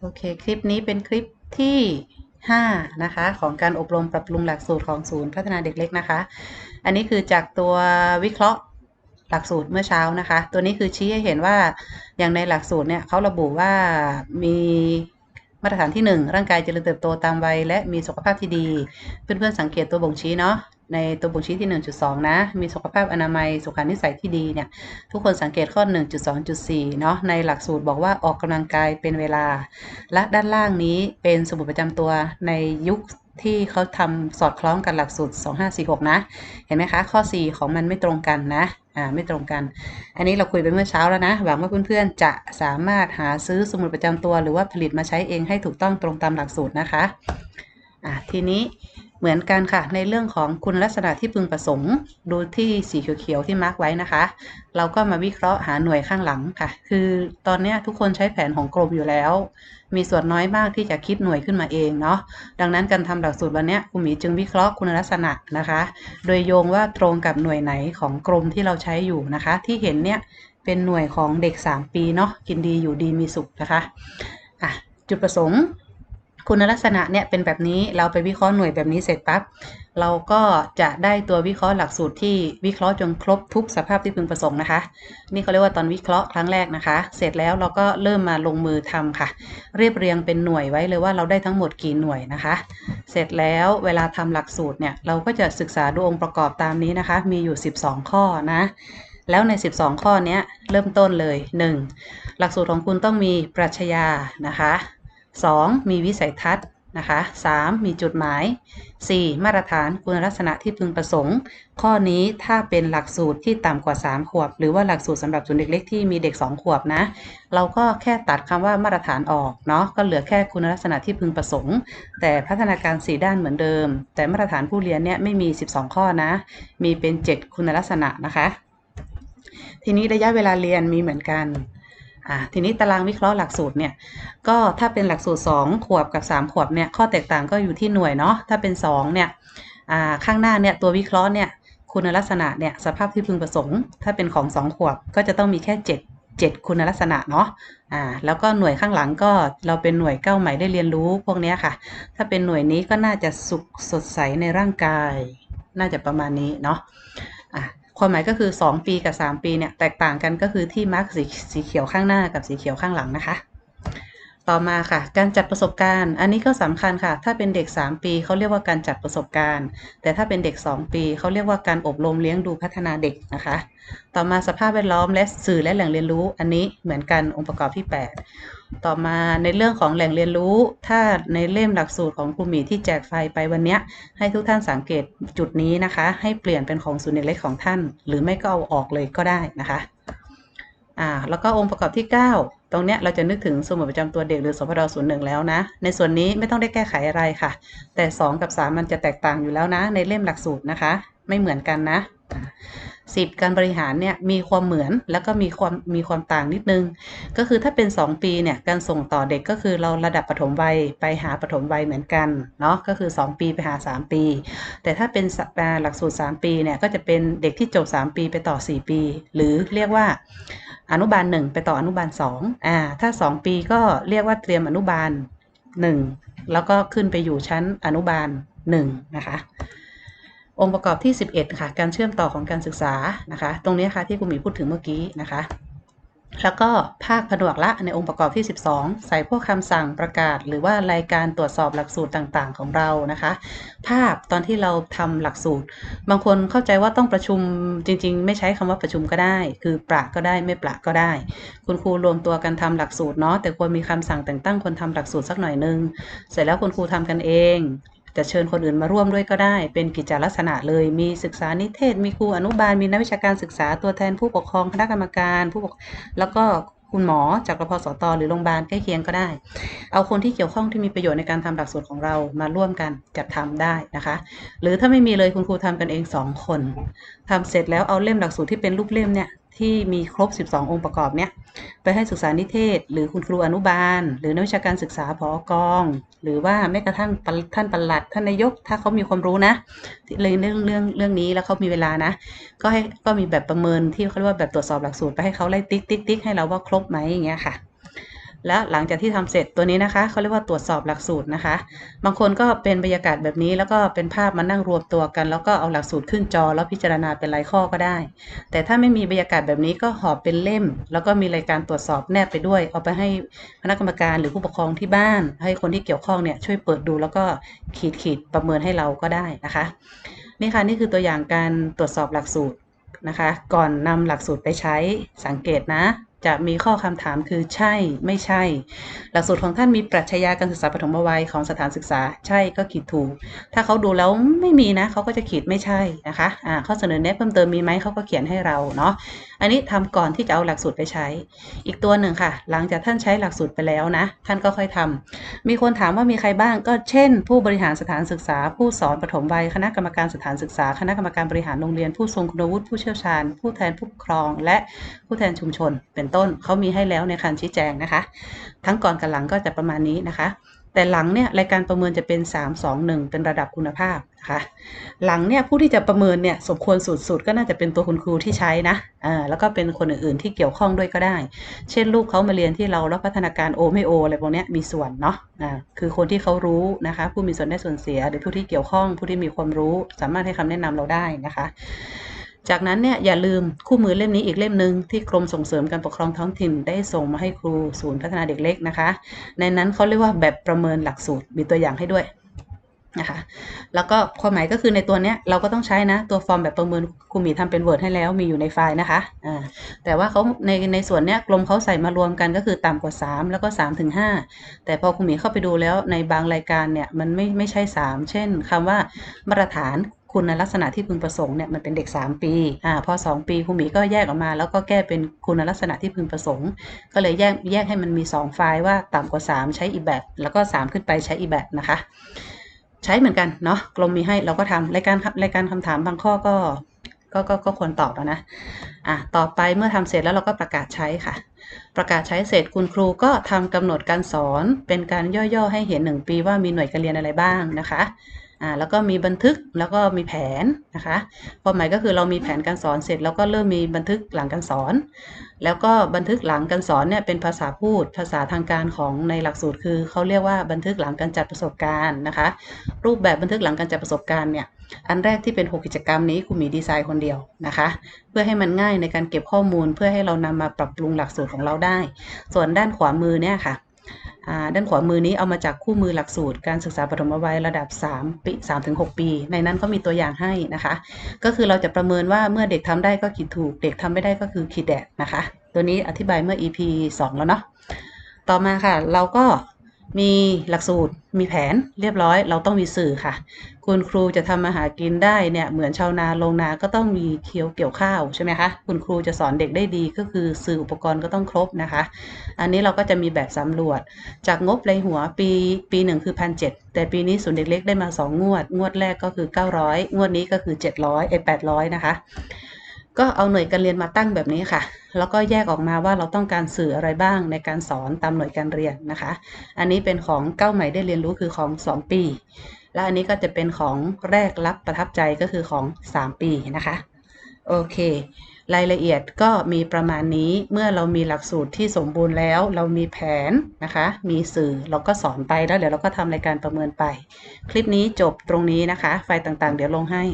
โอเค คลิปนี้เป็นคลิปที่ 5 นะคะ ของการอบรมปรับปรุงหลักสูตรของศูนย์พัฒนาเด็กเล็กนะคะ อันนี้คือจากตัววิเคราะห์หลักสูตรเมื่อเช้านะคะ ตัวนี้คือชี้ให้เห็นว่าอย่างในหลักสูตรเนี่ยเขาระบุว่ามีมาตรฐานที่ 1 ร่างกายเจริญเติบโตตามวัยและมีสุขภาพที่ดี เพื่อนๆสังเกตตัวบ่งชี้เนาะ ในตัวบ่งชี้ที่ 1.2 นะ มีสุขภาพอนามัยสุขานิสัยที่ดีเนี่ย ทุกคนสังเกตข้อ 1.2.4 เนาะ ในหลักสูตรบอกว่าออกกำลังกายเป็นเวลา และด้านล่างนี้เป็นสมุดประจำตัวในยุคที่เขาทำสอดคล้องกับหลักสูตร 2546 นะ เห็นไหมคะ ข้อ 4 ของมันไม่ตรงกันนะ อ่า ไม่ตรงกัน อันนี้เราคุยไปเมื่อเช้าแล้วนะ หวังว่าเพื่อนๆ จะสามารถหาซื้อสมุดประจำตัว หรือว่าผลิตมาใช้เองให้ถูกต้องตรงตามหลักสูตรนะคะ อ่าทีนี้ เหมือนกันค่ะ ในเรื่องของคุณลักษณะที่พึงประสงค์ ดูที่สีเขียวๆที่มาร์กไว้นะคะ เราก็มาวิเคราะห์หาหน่วยข้างหลังค่ะ คือตอนนี้ทุกคนใช้แผนของกรมอยู่แล้ว มีส่วนน้อยมากที่จะคิดหน่วยขึ้นมาเองเนาะดังนั้นการทำหลักสูตรวันนี้คุณหมีจึงวิเคราะห์คุณลักษณะนะคะ โดยโยงว่าตรงกับหน่วยไหนของกรมที่เราใช้อยู่นะคะ ที่เห็นเนี่ยเป็นหน่วยของเด็ก 3 ปีเนาะกินดีอยู่ดีมีสุขนะคะอะจุดประสงค์ คุณลักษณะเนี่ยเป็นแบบนี้เราไปวิเคราะห์หน่วยแบบนี้เสร็จปั๊บเราก็จะได้ตัววิเคราะห์หลักสูตรที่วิเคราะห์จนครบทุกสภาพที่พึงประสงค์นะคะ นี่เขาเรียกว่าตอนวิเคราะห์ครั้งแรกนะคะ เสร็จแล้วเราก็เริ่มมาลงมือทำค่ะ เรียบเรียงเป็นหน่วยไว้เลยว่าเราได้ทั้งหมดกี่หน่วยนะคะ เสร็จแล้วเวลาทำหลักสูตรเนี่ยเราก็จะศึกษาดูองค์ประกอบตามนี้นะคะ มีอยู่ 12 ข้อนะแล้วใน 12 ข้อนี้เริ่มต้นเลย 1. หลักสูตรของคุณต้องมีปรัชญานะคะ 2. มีวิสัยทัศน์นะคะ 3. มีจุดหมาย 4. มาตรฐานคุณลักษณะที่พึงประสงค์ ข้อนี้ถ้าเป็นหลักสูตรที่ต่ำกว่า 3 ขวบ หรือว่าหลักสูตรสำหรับศูนย์เด็กเล็กที่มีเด็ก 2 ขวบนะ เราก็แค่ตัดคำว่ามาตรฐานออกเนาะก็เหลือแค่คุณลักษณะที่พึงประสงค์ แต่พัฒนาการ 4 ด้านเหมือนเดิม แต่มาตรฐานผู้เรียนเนี่ยไม่มี 12 ข้อนะ มีเป็น 7 คุณลักษณะนะคะ ทีนี้ระยะเวลาเรียนมีเหมือนกัน อ่าทีนี้ตารางวิเคราะห์หลักสูตรเนี่ยก็ถ้าเป็นหลักสูตร 2 ขวบกับ 3 ขวบเนี่ยข้อแตกต่างก็อยู่ที่หน่วยเนาะถ้าเป็น 2 เนี่ยอ่าข้างหน้าเนี่ยตัววิเคราะห์เนี่ยคุณลักษณะเนี่ยสภาพที่พึงประสงค์ ถ้าเป็นของ 2 ขวบก็จะต้องมีแค่ 7 7 คุณลักษณะเนาะ อ่า แล้วก็หน่วยข้างหลังก็เราเป็นหน่วยเก้าใหม่ได้เรียนรู้พวกนี้ค่ะ ถ้าเป็นหน่วยนี้ก็น่าจะสุขสดใสในร่างกาย น่าจะประมาณนี้เนาะ อะ ความหมายก็คือ 2 ปีกับ 3 ปีเนี่ยแตกต่างกันก็คือที่มาร์กสีสีเขียวข้างหน้ากับสีเขียวข้างหลังนะคะ ต่อมาค่ะ การจัดประสบการณ์ อันนี้ก็สำคัญค่ะ ถ้าเป็นเด็ก 3 ปีเขาเรียกว่าการจัดประสบการณ์ แต่ถ้าเป็นเด็ก 2 ปีเขาเรียกว่าการอบรมเลี้ยงดูพัฒนาเด็กนะคะ ต่อมาสภาพแวดล้อมและสื่อและแหล่งเรียนรู้ อันนี้เหมือนกันองค์ประกอบที่ 8 ต่อมาในเรื่องของแหล่งเรียนรู้ ถ้าในเล่มหลักสูตรของครูหมีที่แจกไฟไปวันเนี้ยให้ทุกท่านสังเกตจุดนี้นะคะ ให้เปลี่ยนเป็นของศูนย์เด็กเล็กของท่าน หรือไม่ก็เอาออกเลยก็ได้นะคะอ่าแล้วก็องค์ประกอบที่ 9 ตรงเนี้ยเราจะนึกถึงสมุดประจำตัวเด็กหรือสพดศูนย์หนึ่งแล้วนะ ในส่วนนี้ไม่ต้องได้แก้ไขอะไรค่ะ แต่ 2 กับ 3 มันจะแตกต่างอยู่แล้วนะ ในเล่มหลักสูตรนะคะ ไม่เหมือนกันนะสิบการบริหารเนี่ยมีความเหมือนแล้วก็มีความมีความต่างนิดนึง ก็คือถ้าเป็น 2 ปีเนี่ยการส่งต่อเด็กก็คือเราระดับปฐมวัยไปหาปฐมวัยเหมือนกันเนาะก็คือ 2 ปีไปหา 3 ปี แต่ถ้าเป็นหลักสูตร 3 ปีเนี่ยก็จะเป็นเด็กที่จบ 3 ปีไปต่อ 4 ปี หรือเรียกว่า อนุบาล1ไปต่ออนุบาล2อ่า ถ้า2ปีก็เรียกว่าเตรียมอนุบาล1แล้วก็ขึ้นไปอยู่ชั้นอนุบาล1นะคะองค์ประกอบที่ 11 ค่ะ การเชื่อมต่อของการศึกษานะคะ ตรงนี้ค่ะที่คุณหมีพูดถึงเมื่อกี้นะคะ แล้วก็ภาคผนวกละในองค์ประกอบที่ 12 ใส่พวกคำสั่งประกาศ หรือว่ารายการตรวจสอบหลักสูตรต่างๆ ของเรานะคะ ภาพตอนที่เราทำหลักสูตร บางคนเข้าใจว่าต้องประชุมจริง ๆ ไม่ใช้คำว่าประชุมก็ได้ คือประก็ได้ไม่ประก็ได้ คุณครูรวมตัวกันทำหลักสูตรเนาะแต่ควรมีคำสั่งแต่งตั้งคนทำหลักสูตรสักหน่อยนึง เสร็จแล้วคุณครูทำกันเอง จะเชิญคนอื่นมาร่วมด้วยก็ได้ เป็นกิจลักษณะเลย มีศึกษานิเทศ มีครูอนุบาล มีนักวิชาการศึกษา ตัวแทนผู้ปกครอง คณะกรรมการ ผู้ปก แล้วก็คุณหมอจากรพสตหรือโรงพยาบาลใกล้เคียงก็ได้ เอาคนที่เกี่ยวข้องที่มีประโยชน์ในการทำหลักสูตรของเรามาร่วมกันจัดทำได้นะคะ หรือถ้าไม่มีเลยคุณครูทำกันเอง 2 คนทำเสร็จแล้วเอาเล่มหลักสูตรที่เป็นรูปเล่มเนี่ย ที่มีครบ 12 องค์ประกอบเนี่ยไปให้ศึกษานิเทศ หรือคุณครูอนุบาล หรือนักวิชาการศึกษาพอกอง หรือว่าแม้กระทั่งท่านปลัดท่านนายก ถ้าเขามีความรู้นะเรื่องเรื่องเรื่องเรื่องนี้แล้วเขามีเวลานะ ก็ให้ก็มีแบบประเมินที่เขาเรียกว่าแบบตรวจสอบหลักสูตรไปให้เขาไล่ติ๊กติ๊กติ๊กให้เราว่าครบไหมอย่างเงี้ยค่ะ แล้วหลังจากที่ทำเสร็จตัวนี้นะคะเขาเรียกว่าตรวจสอบหลักสูตรนะคะ บางคนก็เป็นบรรยากาศแบบนี้ แล้วก็เป็นภาพมานั่งรวมตัวกัน แล้วก็เอาหลักสูตรขึ้นจอ แล้วพิจารณาเป็นรายข้อก็ได้ แต่ถ้าไม่มีบรรยากาศแบบนี้ก็หอบเป็นเล่ม แล้วก็มีรายการตรวจสอบแนบไปด้วย เอาไปให้คณะกรรมการหรือผู้ปกครองที่บ้าน ให้คนที่เกี่ยวข้องเนี่ยช่วยเปิดดูแล้วก็ขีดขีดประเมินให้เราก็ได้นะคะนี่ค่ะนี่คือตัวอย่างการตรวจสอบหลักสูตรนะคะ ก่อนนำหลักสูตรไปใช้สังเกตนะ จะมีข้อคำถามคือใช่ ไม่ใช่ หลักสูตรของท่านมีปรัชญาการศึกษาปฐมวัยของสถานศึกษา ใช่ก็ขีดถูก ถ้าเขาดูแล้วไม่มีนะเขาก็จะขีดไม่ใช่นะคะอ่าข้อเสนอแนะเพิ่มเติมมีไหมเขาก็เขียนให้เราเนาะ อันนี้ทำก่อนที่จะเอาหลักสูตรไปใช้ อีกตัวหนึ่งค่ะ หลังจากท่านใช้หลักสูตรไปแล้วนะ ท่านก็ค่อยทำมีคนถามว่ามีใครบ้างก็เช่น ผู้บริหารสถานศึกษา ผู้สอนปฐมวัยคณะกรรมการสถานศึกษา คณะกรรมการบริหารโรงเรียน ผู้ทรงคุณวุฒิผู้เชี่ยวชาญ ผู้แทนผู้ปกครอง และผู้แทนชุมชน เป็นต้นเขามีให้แล้วในการชี้แจงนะคะ ทั้งก่อนกับหลังก็จะประมาณนี้นะคะ แต่หลังเนี่ยรายการประเมินจะเป็น 3 2 1 เป็นระดับคุณภาพนะคะหลังเนี่ยผู้ที่จะประเมินเนี่ยสมควรสุดๆ ก็น่าจะเป็นตัวคุณครูที่ใช้นะอ่าแล้วก็เป็นคนอื่นๆที่เกี่ยวข้องด้วยก็ได้ เช่นลูกเขามาเรียนที่เราแล้วพัฒนาการโอไม่โออะไรพวกนี้มีส่วนเนาะอ่าคือคนที่เขารู้นะคะผู้มีส่วนได้ส่วนเสีย หรือผู้ที่เกี่ยวข้องผู้ที่มีความรู้สามารถให้คำแนะนำเราได้นะคะ จากนั้นเนี่ยอย่าลืมคู่มือเล่มนี้อีกเล่มหนึ่งที่กรมส่งเสริมการปกครองท้องถิ่นได้ส่งมาให้ครูศูนย์พัฒนาเด็กเล็กนะคะ ในนั้นเขาเรียกว่าแบบประเมินหลักสูตรมีตัวอย่างให้ด้วยนะคะแล้วก็ความหมายก็คือในตัวเนี้ยเราก็ต้องใช้นะตัวฟอร์มแบบประเมินครูหมีทำเป็น Word ให้แล้วมีอยู่ในไฟล์นะคะอ่าแต่ว่าเขาในในส่วนเนี้ยกรมเขาใส่มารวมกันก็คือต่ำกว่า 3 แล้วก็3ถึง5แต่พอครูหมีเข้าไปดูแล้วในบางรายการเนี่ยมันไม่ไม่ใช่ 3 เช่นคำว่ามาตรฐาน คุณลักษณะที่พึงประสงค์เนี่ยมันเป็นเด็ก 3 ปีอ่าพอ 2 ปีครูหมีก็แยกออกมา แล้วก็แก้เป็นคุณลักษณะที่พึงประสงค์ ก็เลยแยกแยกให้มันมี 2 ไฟล์ว่าต่ำกว่า 3 ใช้อีแบบ แล้วก็ 3 ขึ้นไปใช้อีแบบนะคะ ใช้เหมือนกันเนาะกรมมีให้เราก็ทำรายการรายการคำถามบางข้อก็ก็ก็ก็ควรตอบนะ อะ ต่อไปเมื่อทำเสร็จแล้วเราก็ประกาศใช้ค่ะ ประกาศใช้เสร็จคุณครูก็ทำกำหนดการสอนเป็นการย่อๆให้เห็น 1 ปีว่ามีหน่วยการเรียนอะไรบ้างนะคะ อ่าแล้วก็มีบันทึกแล้วก็มีแผนนะคะความหมายก็คือเรามีแผนการสอนเสร็จ แล้วก็เริ่มมีบันทึกหลังการสอน แล้วก็บันทึกหลังการสอนเนี่ยเป็นภาษาพูด ภาษาทางการของในหลักสูตรคือเขาเรียกว่าบันทึกหลังการจัดประสบการณ์นะคะ รูปแบบบันทึกหลังการจัดประสบการณ์เนี่ยอันแรกที่เป็น 6 กิจกรรมนี้ครูหมีดีไซน์คนเดียวนะคะ เพื่อให้มันง่ายในการเก็บข้อมูลเพื่อให้เรานำมาปรับปรุงหลักสูตรของเราได้ ส่วนด้านขวามือเนี่ยค่ะ ด้านขวามือนี้เอามาจากคู่มือหลักสูตร การศึกษาปฐมวัยระดับ3ปี3-6ปี ในนั้นก็มีตัวอย่างให้นะคะ ก็คือเราจะประเมินว่าเมื่อเด็กทำได้ก็ขีดถูก เด็กทำไม่ได้ก็คือขีดแดดนะคะ ตัวนี้อธิบายเมื่อ EP 2 แล้วเนาะต่อมาค่ะ เราก็ มีหลักสูตรมีแผนเรียบร้อย เราต้องมีสื่อค่ะ คุณครูจะทำมาหากินได้เนี่ยเหมือนชาวนาลงนาก็ต้องมีเคี้ยวเกี่ยวข้าวใช่ไหมคะคุณครูจะสอนเด็กได้ดีก็คือสื่ออุปกรณ์ก็ต้องครบนะคะ อันนี้เราก็จะมีแบบสำรวจ จากงบรายหัวปีปีหนึ่งคือพันเแต่ปีนี้ศูนย์เด็กเล็กได้มา 2 งวด งวดแรกก็คือ 900 งวดนี้ก็คือ 700ไอ้800 นะคะ ก็เอาหน่วยการเรียนมาตั้งแบบนี้ค่ะ แล้วก็แยกออกมาว่าเราต้องการสื่ออะไรบ้างในการสอนตามหน่วยการเรียนนะคะ อันนี้เป็นของเก้าใหม่ได้เรียนรู้คือของ 2 ปี และอันนี้ก็จะเป็นของแรกรับประทับใจก็คือของ 3 ปีนะคะ โอเค รายละเอียดก็มีประมาณนี้ เมื่อเรามีหลักสูตรที่สมบูรณ์แล้ว เรามีแผนนะคะ มีสื่อเราก็สอนไปแล้วเดี๋ยวเราก็ทำรายการประเมินไป คลิปนี้จบตรงนี้นะคะ ไฟล์ต่างๆ เดี๋ยวลงให้